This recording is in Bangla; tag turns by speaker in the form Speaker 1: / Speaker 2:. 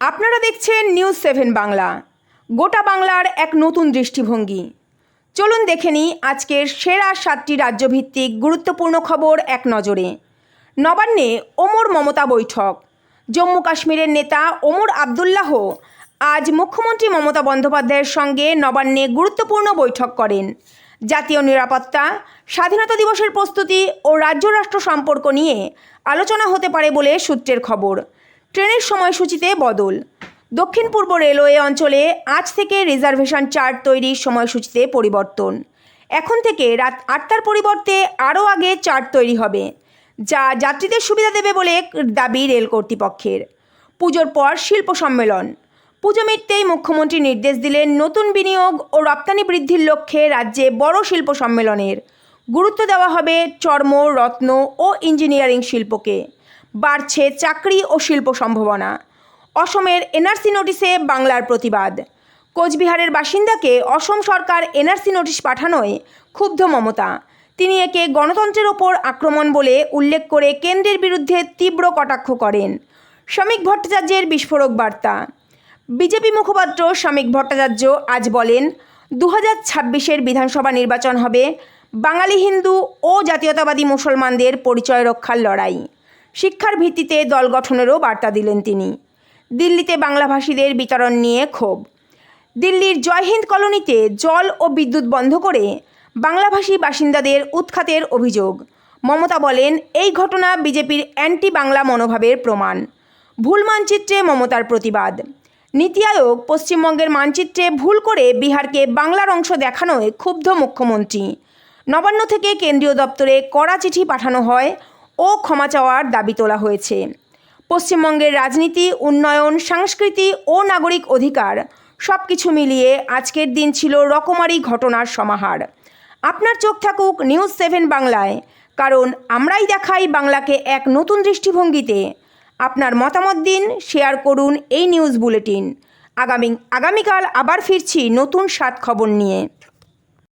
Speaker 1: আপনারা দেখছেন নিউজ সেভেন বাংলা গোটা বাংলার এক নতুন দৃষ্টিভঙ্গি। চলুন দেখে নিই আজকের সেরা সাতটি রাজ্যভিত্তিক গুরুত্বপূর্ণ খবর এক নজরে। নবান্নে ওমর মমতা বৈঠক। জম্মু কাশ্মীরের নেতা ওমর আবদুল্লাহ আজ মুখ্যমন্ত্রী মমতা বন্দ্যোপাধ্যায়ের সঙ্গে নবান্নে গুরুত্বপূর্ণ বৈঠক করেন। জাতীয় নিরাপত্তা, স্বাধীনতা দিবসের প্রস্তুতি ও রাজ্য রাষ্ট্র সম্পর্ক নিয়ে আলোচনা হতে পারে বলে সূত্রের খবর। ট্রেনের সময়সূচিতে বদল। দক্ষিণ পূর্ব রেলওয়ে অঞ্চলে আজ থেকে রিজার্ভেশন চার্ট তৈরির সময়সূচিতে পরিবর্তন। এখন থেকে রাত আটটার পরিবর্তে আরও আগে চার্ট তৈরি হবে, যা যাত্রীদের সুবিধা দেবে বলে দাবি রেল কর্তৃপক্ষের। পুজোর পর শিল্প সম্মেলন। পুজো মিটতেই মুখ্যমন্ত্রী নির্দেশ দিলেন নতুন বিনিয়োগ ও রপ্তানি বৃদ্ধির লক্ষ্যে রাজ্যে বড় শিল্প সম্মেলনের। গুরুত্ব দেওয়া হবে চর্ম, রত্ন ও ইঞ্জিনিয়ারিং শিল্পকে। বাড়ছে চাকরি ও শিল্প সম্ভাবনা। অসমের এনআরসি নোটিশে বাংলার প্রতিবাদ। কোচবিহারের বাসিন্দাকে অসম সরকার এনআরসি নোটিশ পাঠানোয় ক্ষুব্ধ মমতা। তিনি একে গণতন্ত্রের ওপর আক্রমণ বলে উল্লেখ করে কেন্দ্রের বিরুদ্ধে তীব্র কটাক্ষ করেন। শ্রমিক ভট্টাচার্যের বিস্ফোরক বার্তা। বিজেপি মুখপাত্র শ্রমিক ভট্টাচার্য আজ বলেন দু হাজার ছাব্বিশের বিধানসভা নির্বাচন হবে বাঙালি হিন্দু ও জাতীয়তাবাদী মুসলমানদের পরিচয় রক্ষার লড়াই। শিক্ষার ভিত্তিতে দল গঠনেরও বার্তা দিলেন তিনি। দিল্লিতে বাংলাভাষীদের বিতরণ নিয়ে ক্ষোভ। দিল্লির জয়হিন্দ কলোনিতে জল ও বিদ্যুৎ বন্ধ করে বাংলাভাষী বাসিন্দাদের উৎখাতের অভিযোগ। মমতা বলেন, এই ঘটনা বিজেপির অ্যান্টি বাংলা মনোভাবের প্রমাণ। ভুল মানচিত্রে মমতার প্রতিবাদ। নীতি আয়োগ পশ্চিমবঙ্গের মানচিত্রে ভুল করে বিহারকে বাংলার অংশ দেখানোয় ক্ষুব্ধ মুখ্যমন্ত্রী। নবান্ন থেকে কেন্দ্রীয় দপ্তরে কড়া চিঠি পাঠানো হয় ও ক্ষমা চাওয়ার দাবি তোলা হয়েছে। পশ্চিমবঙ্গের রাজনীতি, উন্নয়ন, সংস্কৃতি ও নাগরিক অধিকার সব কিছু মিলিয়ে আজকের দিন ছিল রকমারি ঘটনার সমাহার। আপনার চোখ থাকুক নিউজ সেভেন বাংলায়, কারণ আমরাই দেখাই বাংলাকে এক নতুন দৃষ্টিভঙ্গিতে। আপনার মতামত দিন, শেয়ার করুন এই নিউজ বুলেটিন। আগামী, আগামীকাল আবার ফিরছি নতুন সাত খবর নিয়ে।